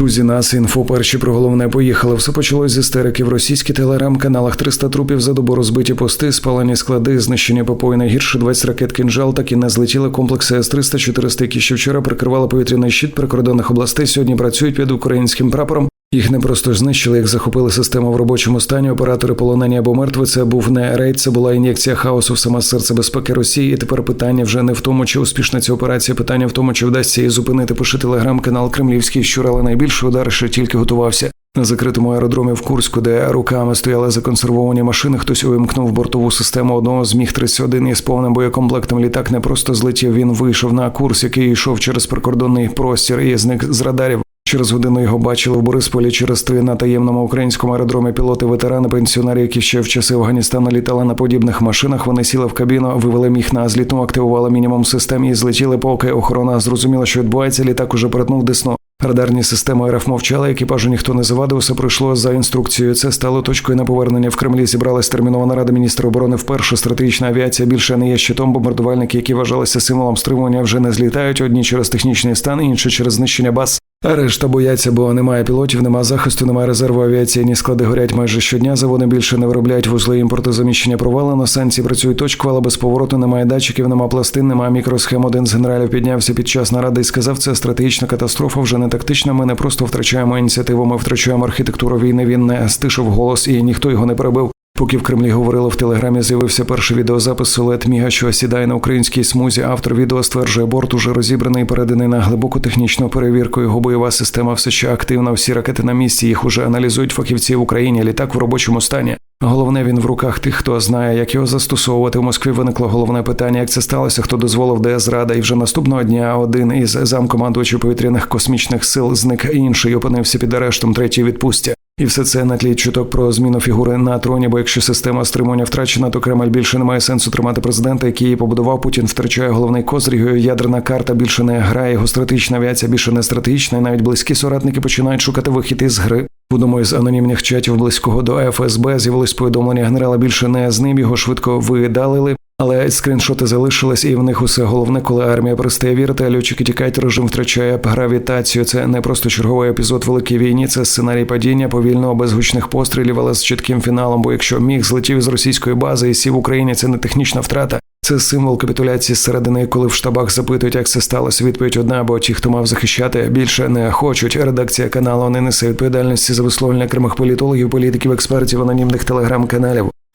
Друзі, нас інфо перші про головне поїхали. Все почалось з істерики в російських телеграм-каналах. 300 трупів за добу розбиті пости, спалені склади, знищення попої найгірше 20 ракет кінжал. Так і не злетіли комплекси С-300, 400, які ще вчора прикривали повітряний щит прикордонних областей. Сьогодні працюють під українським прапором. Їх не просто знищили, їх захопили систему в робочому стані. Оператори полонені або мертві. Це був не рейд, це була ін'єкція хаосу в саме серце безпеки Росії. І тепер питання вже не в тому, чи успішна ця операція. Питання в тому, чи вдасться її зупинити. Пише телеграм-канал Кремлівський щур, але найбільший удар ще тільки готувався. На закритому аеродромі в Курську, де руками стояли законсервовані машини, хтось увімкнув бортову систему одного з міг 31 із повним боєкомплектом. Літак не просто злетів. Він вийшов на курс, який йшов через прикордонний простір і зник з радарів. Через годину його бачили в Борисполі через три на таємному українському аеродромі пілоти, ветерани, пенсіонери, які ще в часи Афганістану літали на подібних машинах. Вони сіли в кабіну, вивели міг на злітну, активували мінімум систем і злетіли, поки охорона зрозуміла, що відбувається. Літак уже перетнув десну. Радарні системи РФ мовчали, екіпажу ніхто не завадив, все пройшло за інструкцією. Це стало точкою на повернення в Кремлі. Зібралась термінова рада міністра оборони. Вперше стратегічна авіація більше не є щитом. Бомбардувальники, які вважалися символом стримування, вже не злітають. Одні через технічний стан, інші через знищення баз. А решта бояться, бо немає пілотів, немає захисту, немає резерву авіаційні склади горять майже щодня. Заводи більше не виробляють вузли імпортозаміщення провалено. Санкції працюють точково, але без повороту немає датчиків, немає пластин, немає мікросхем. Один з генералів піднявся під час наради і сказав, це стратегічна катастрофа, вже не тактична. Ми не просто втрачаємо ініціативу, ми втрачаємо архітектуру війни. Він не стишив голос, і ніхто його не перебив. Поки в Кремлі говорили в телеграмі, з'явився перший відеозапис Солет Міга, що сідає на українській смузі. Автор відео стверджує, борт уже розібраний, і переданий на глибоку технічну перевірку. Його бойова система все ще активна. Всі ракети на місці. Їх уже аналізують фахівці в Україні. Літак в робочому стані. Головне, він в руках тих, хто знає, як його застосовувати. У Москві виникло головне питання, як це сталося, хто дозволив, де зрада. І вже наступного дня один із замкомандувачів повітряних космічних сил зник інший опинився під арештом третій відпустя. І все це на тлі чуток про зміну фігури на троні. Бо якщо система стримування втрачена, то Кремль більше не має сенсу тримати президента, який її побудував. Путін втрачає головний козир. Його ядерна карта більше не грає. Його стратегічна авіація більше не стратегічна. І навіть близькі соратники починають шукати вихід із гри. В одному із анонімних чатів близького до ФСБ з'явилось повідомлення генерала більше не з ним. Його швидко видалили. Але скріншоти залишились, і в них усе головне, коли армія перестає вірити, а льотчики тікають, режим втрачає гравітацію. Це не просто черговий епізод великій війні, це сценарій падіння повільного без гучних пострілів, але з чітким фіналом. Бо якщо міг злетів із російської бази і сів в Україні, це не технічна втрата. Це символ капітуляції зсередини, коли в штабах запитують, як це сталося. Відповідь одна, бо ті, хто мав захищати, більше не хочуть. Редакція каналу не несе відповідальності за висловлення окремих політологів, політиків, експертів, анонімних телеграм-каналів.